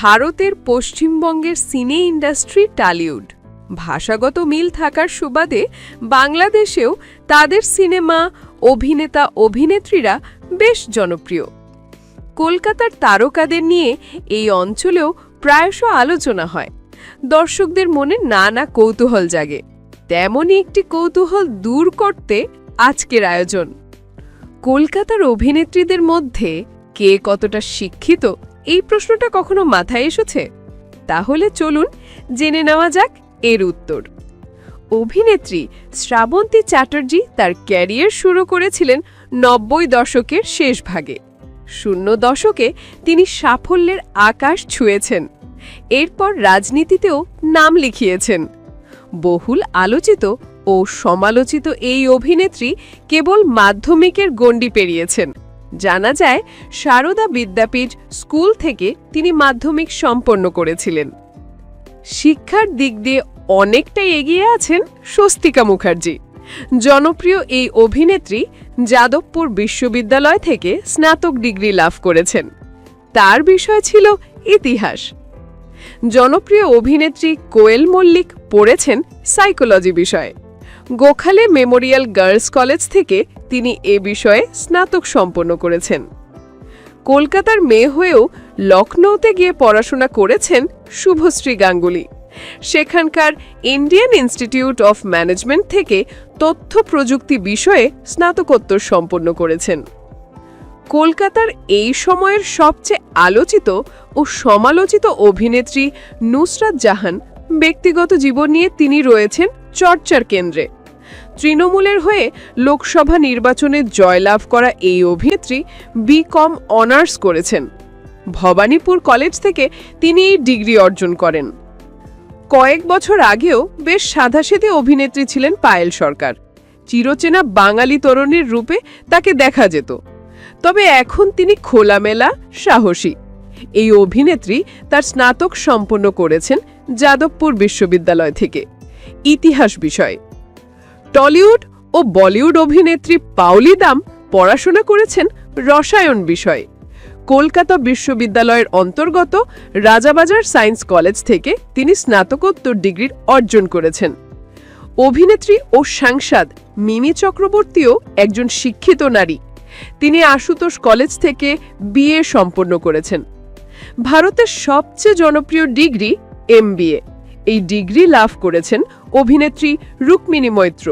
ভারতের পশ্চিমবঙ্গের সিনে ইন্ডাস্ট্রি টালিউড। ভাষাগত মিল থাকার সুবাদে বাংলাদেশেও তাদের সিনেমা, অভিনেতা, অভিনেত্রীরা বেশ জনপ্রিয়। কলকাতার তারকাদের নিয়ে এই অঞ্চলেও প্রায়শ আলোচনা হয়। দর্শকদের মনে নানা কৌতূহল জাগে। তেমনই একটি কৌতূহল দূর করতে আজকের আয়োজন। কলকাতার অভিনেত্রীদের মধ্যে কে কতটা শিক্ষিত এই প্রশ্নটা কখনো মাথায় এসেছে? তাহলে চলুন জেনে নেওয়া যাক এর উত্তর। অভিনেত্রী শ্রাবন্তী চ্যাটার্জি তার ক্যারিয়ার শুরু করেছিলেন নব্বই দশকের শেষ ভাগে। শূন্য দশকে তিনি সাফল্যের আকাশ ছুঁয়েছেন। এরপর রাজনীতিতেও নাম লিখিয়েছেন। বহুল আলোচিত ও সমালোচিত এই অভিনেত্রী কেবল মাধ্যমিকের গণ্ডি পেরিয়েছেন। জানা যায়, সারদা বিদ্যাপীঠ স্কুল থেকে তিনি মাধ্যমিক সম্পন্ন করেছিলেন। শিক্ষার দিক দিয়ে অনেকটাই এগিয়ে আছেন স্বস্তিকা মুখার্জি। জনপ্রিয় এই অভিনেত্রী যাদবপুর বিশ্ববিদ্যালয় থেকে স্নাতক ডিগ্রি লাভ করেছেন। তার বিষয় ছিল ইতিহাস। জনপ্রিয় অভিনেত্রী কোয়েল মল্লিক পড়েছেন সাইকোলজি বিষয়ে। গোখালে মেমোরিয়াল গার্লস কলেজ থেকে তিনি এ বিষয়ে স্নাতক সম্পন্ন করেছেন। কলকাতার মেয়ে হয়েও লখনৌতে গিয়ে পড়াশোনা করেছেন শুভশ্রী গাঙ্গুলি। সেখানকার ইন্ডিয়ান ইনস্টিটিউট অফ ম্যানেজমেন্ট থেকে তথ্য প্রযুক্তি বিষয়ে স্নাতকোত্তর সম্পন্ন করেছেন। কলকাতার এই সময়ের সবচেয়ে আলোচিত ও সমালোচিত অভিনেত্রী নুসরাত জাহান ব্যক্তিগত জীবন নিয়ে তিনি রয়েছেন চর্চার কেন্দ্রে। তৃণমূলের হয়ে লোকসভা নির্বাচনে জয়লাভ করা এই অভিনেত্রী বি কম অনার্স করেছেন। ভবানীপুর কলেজ থেকে তিনি এই ডিগ্রি অর্জন করেন। কয়েক বছর আগেও বেশ সাদাসিধে অভিনেত্রী ছিলেন পায়েল সরকার। চিরচেনা বাঙালি তরুণীর রূপে তাকে দেখা যেত। তবে এখন তিনি খোলামেলা, সাহসী। এই অভিনেত্রী তার স্নাতক সম্পন্ন করেছেন যাদবপুর বিশ্ববিদ্যালয় থেকে। ইতিহাস বিষয়। টলিউড ও বলিউড অভিনেত্রী পাওলি দাম পড়াশোনা করেছেন রসায়ন বিষয়ে। কলকাতা বিশ্ববিদ্যালয়ের অন্তর্গত রাজাবাজার সায়েন্স কলেজ থেকে তিনি স্নাতকোত্তর ডিগ্রি অর্জন করেছেন। অভিনেত্রী ও সাংসদ মিমি চক্রবর্তীও একজন শিক্ষিত নারী। তিনি আশুতোষ কলেজ থেকে বিএ সম্পন্ন করেছেন। ভারতের সবচেয়ে জনপ্রিয় ডিগ্রি এমবিএ। এই ডিগ্রি লাভ করেছেন অভিনেত্রী রুক্মিণী মৈত্র।